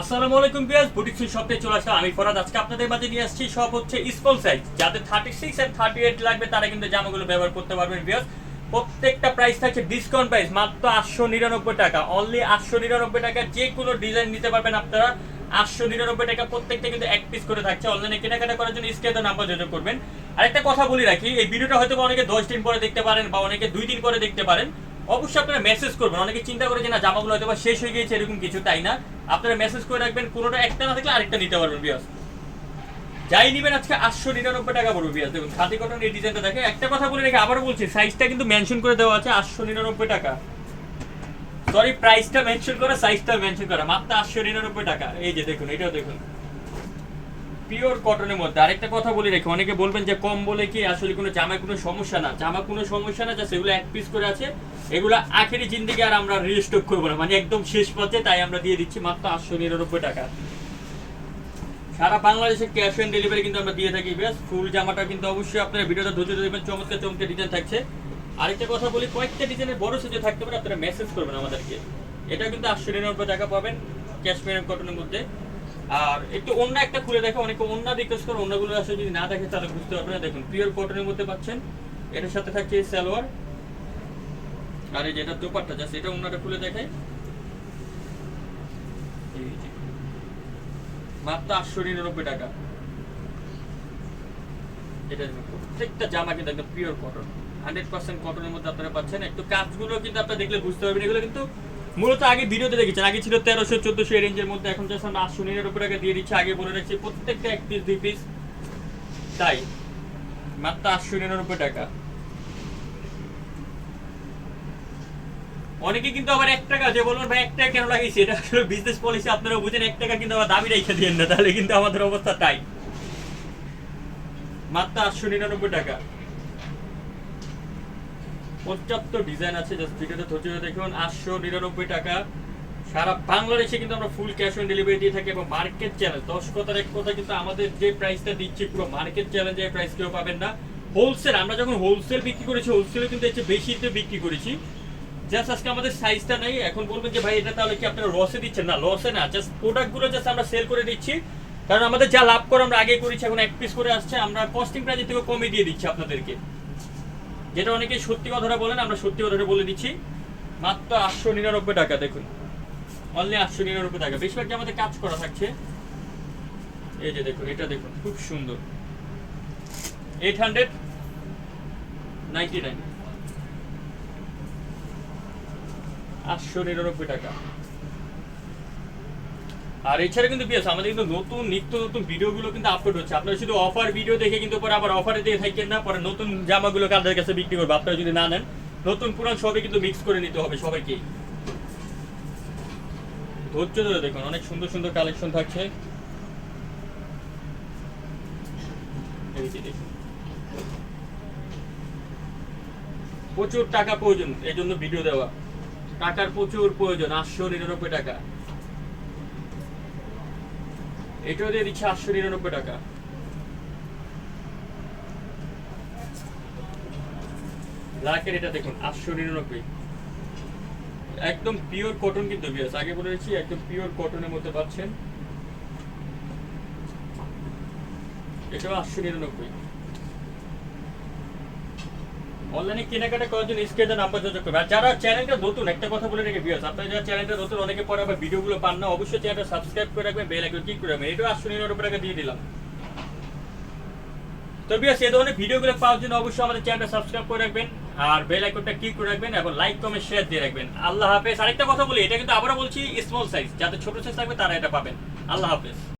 আসসালামু আলাইকুম বিয়াস বুটিক সুই শপে চলে আমি ফরাদ, আজকে আপনাদের মাঝে নিয়ে আসছি সব হচ্ছে সাইজ যাদের থার্টি সিক্স থার্টি এইট লাগবে, তারা কিন্তু জামাগুলো ব্যবহার করতে পারবেন বিয়াস প্রত্যেকটা প্রাইস থাকছে ডিসকাউন্ট প্রাইস মাত্র আটশো নিরানব্বই টাকা। অনলি আটশো নিরানব্বই টাকা যে কোনো ডিজাইন নিতে পারবেন আপনারা। আটশো নিরানব্বই টাকা প্রত্যেকটা কিন্তু এক পিস করে থাকছে। অনলাইনে কেনাকাটা করার জন্য স্ক্রিনে নাম্বার যোগাযোগ করবেন। আরেকটা কথা বলি রাখি, এই ভিডিওটা হয়তো অনেকে দশ দিন পরে দেখতে পারেন বা অনেকে দুই দিন পরে দেখতে পারেন। অবশ্যই আপনারা মেসেজ করবেন। অনেকে চিন্তা করে যে, না, জামাগুলো হয়তো শেষ হয়ে গিয়েছে, এরকম কিছু, তাই না? আপনারা মেসেজ করে রাখবেন, কোনোটা একটা না থাকলে আরেকটা নিতে পারবেন বিয়াস যাই নিবেন আজকে আটশো নিরানব্বই টাকা পড়বে বিয়াস দেখুন খাদি কটন এই ডিজাইনটা দেখে একটা কথা বলে রেখে আবারও বলছি সাইজটা কিন্তু মেনশন করে দেওয়া আছে, আটশো নিরানব্বই টাকা। সরি প্রাইসটা মেনশন করা সাইজটা মেনশন করা, মাত্র আটশো নিরানব্বই টাকা। এই যে, দেখুন, এটাও দেখুন। পিওর কটনের মধ্যে। আরেকটা কথা বলে রেখে, অনেকে বলবেন যে কম বলে কি আসলে কোনো জামায় কোনো সমস্যা না। জামা কোনো সমস্যা না, জাস্ট এগুলো এক পিস করে আছে। এগুলো আখেরি জিন্দিগি আর আমরা রিস্টক করব না। মানে একদম শেষ পর্যায়ে, তাই আমরা দিয়ে দিচ্ছি মাত্র আটশো নিরানব্বই টাকা। সারা বাংলাদেশে ক্যাশ অন ডেলিভারি কিন্তু আমরা দিয়ে থাকি, বেশ। ফুল জামাটা কিন্তু অবশ্যই আপনারা ভিডিওটা ধৈর্য ধরে দেখবেন, চমৎকার চমৎকার ডিজাইন থাকছে। আরেকটা কথা বলি, কয়েকটা ডিজাইনের বড় সাইজে থাকতে পারে, আপনারা মেসেজ করবেন আমাদেরকে। এটা কিন্তু আটশো নিরানব্বই টাকা পাবেন ক্যাশ পেমেন্ট কটনের মধ্যে। আর একটু অন্য একটা খুলে দেখে, অনেকে অন্য রিকোয়েস্ট করে, অন্যগুলো আসলে যদি না দেখে, তাহলে বুঝতে পারবেন না। দেখুন পিওর কটনের মধ্যে পাচ্ছেন। এটার সাথে থাকছে সালোয়ার। আর এই যেটা দোপাট্টা, জাস্ট এটা অন্যটা খুলে দেখাই। মাত্র আটশো নিরানব্বই টাকা। প্রত্যেকটা জামা কিন্তু একদম পিওর কটন হান্ড্রেড পার্সেন্ট কটনের মধ্যে আপনারা পাচ্ছেন। একটু কাজগুলো কিন্তু আপনারা দেখলে বুঝতে পারবেন, এগুলো কিন্তু মূলত আগে ভিডিওতে দেখেছেন, আগে ছিল তেরোশো, চোদ্দশো এই রেঞ্জের মধ্যে, এখন জাস্ট আমরা আটশো নিরানব্বই টাকা দিয়ে দিচ্ছি, আগে বলে রাখছি প্রত্যেকটা এক পিস দুই পিস তাই, মাত্র আটশো নিরানব্বই টাকা। অনেকে কিন্তু আবার এক টাকা, যে বলবেন ভাই, এক টাকা কেন লাগিয়েছি? এটা আসলে বিজনেস পলিসি আপনারা বুঝেন, এক টাকা কিন্তু আবার দাবি রেখে দিয়েন না, তাহলে কিন্তু আমাদের অবস্থা তাই। মাত্র আটশো নিরানব্বই টাকা। পঁচাত্তর ডিজাইন আছে জাস্ট ভিডিওতে ধৈর্য ধরে দেখুন, আটশো নিরানব্বই টাকা। সারা বাংলাদেশে কিন্তু আমরা ফুল ক্যাশ অন ডেলিভারি দিয়ে থাকি এবং মার্কেট চ্যালেঞ্জ দশ কথার এক কথা কিন্তু আমাদের যে প্রাইসটা দিচ্ছি পুরো মার্কেট চ্যালেঞ্জে প্রাইস কেউ পাবেন না। হোলসেল আমরা যখন হোলসেল বিক্রি করেছি হোলসেলে কিন্তু এর চেয়ে বেশিতে বিক্রি করেছি। জাস্ট আজকে আমাদের সাইজটা নেই, এখন বলবেন যে ভাই, এটা তাহলে কি আপনারা লসে দিচ্ছেন? না লসে না জাস্ট প্রোডাক্টগুলো জাস্ট আমরা সেল করে দিচ্ছি। কারণ আমাদের যা লাভ করে আমরা আগে করেছি, এখন এক পিস করে আসছে, আমরা কস্টিং প্রাইজের থেকে কমে দিয়ে দিচ্ছি আপনাদেরকে। যেটা অনেকে সত্যি কথাটা বলেন, আমরা সত্যি কথাটা বলে দিচ্ছি। মাত্র আটশো নিরানব্বই টাকা, দেখুন। অনলি আটশো নিরানব্বই টাকা। বেশিরভাগ যে আমাদের কাজ করা থাকছে? এই যে দেখুন, এটা দেখুন, খুব সুন্দর। এইট হান্ড্রেড নাইনটি নাইন আটশো নিরানব্বই টাকা। আর এছাড়া কিন্তু পিএস আমাদের কিন্তু নতুন নিত্য নতুন ভিডিওগুলো কিন্তু আপলোড হচ্ছে। আপনারা শুধু অফার ভিডিও দেখে কিন্তু পরে আবার অফারে দিয়ে থাকেন না, পরে নতুন জামাগুলো কাদের কাছে বিক্রি করব। আপনারা যদি না নেন, নতুন পুরান সবই কিন্তু মিক্স করে নিতে হবে সবাইকেই ধৈর্য ধরে দেখুন, অনেক সুন্দর সুন্দর কালেকশন থাকছে। প্রচুর টাকা প্রয়োজন এই জন্য ভিডিও দেওয়া। টাকার প্রচুর প্রয়োজন, আটশো নিরানব্বই টাকা। এটাও দিয়ে দিচ্ছে আটশো নিরানব্বই টাকা। লাখের এটা দেখুন, আটশো নিরানব্বই। একদম পিওর কটন কিন্তু বিয়াস আগে বলে রেখেছি একদম পিওর কটনের মধ্যে পাচ্ছেন। এটাও আটশো নিরানব্বই। অনলাইনে কেনাকাটা করার জন্য স্ক্রিনে নাম্বার করবে। আর যারা চ্যানেলটা নতুন, একটা কথা বলে রেখে বিয়াস আপনারা যারা চ্যানেলটা নতুন, অনেকে পরে আবার ভিডিওগুলো পান না, অবশ্যই চ্যানেলটা সাবস্ক্রাইব করে রাখবেন বেল আইকন ক্লিক করে রাখবেন। টাকা দিয়ে দিলাম। তো বিয়াস এই ধরনের ভিডিওগুলো পাওয়ার জন্য অবশ্যই আমাদের চ্যানেলটা সাবস্ক্রাইব করে রাখবেন, আর বেল আইকনটা ক্লিক করে রাখবেন, এবং লাইক কমেন্ট শেয়ার দিয়ে রাখবেন। আল্লাহ হাফেজ। আরেকটা কথা বলি, এটা কিন্তু আবারও বলছি স্মল সাইজ যাদের ছোট সাইজ থাকবে, তারা এটা পাবেন। আল্লাহ হাফেজ।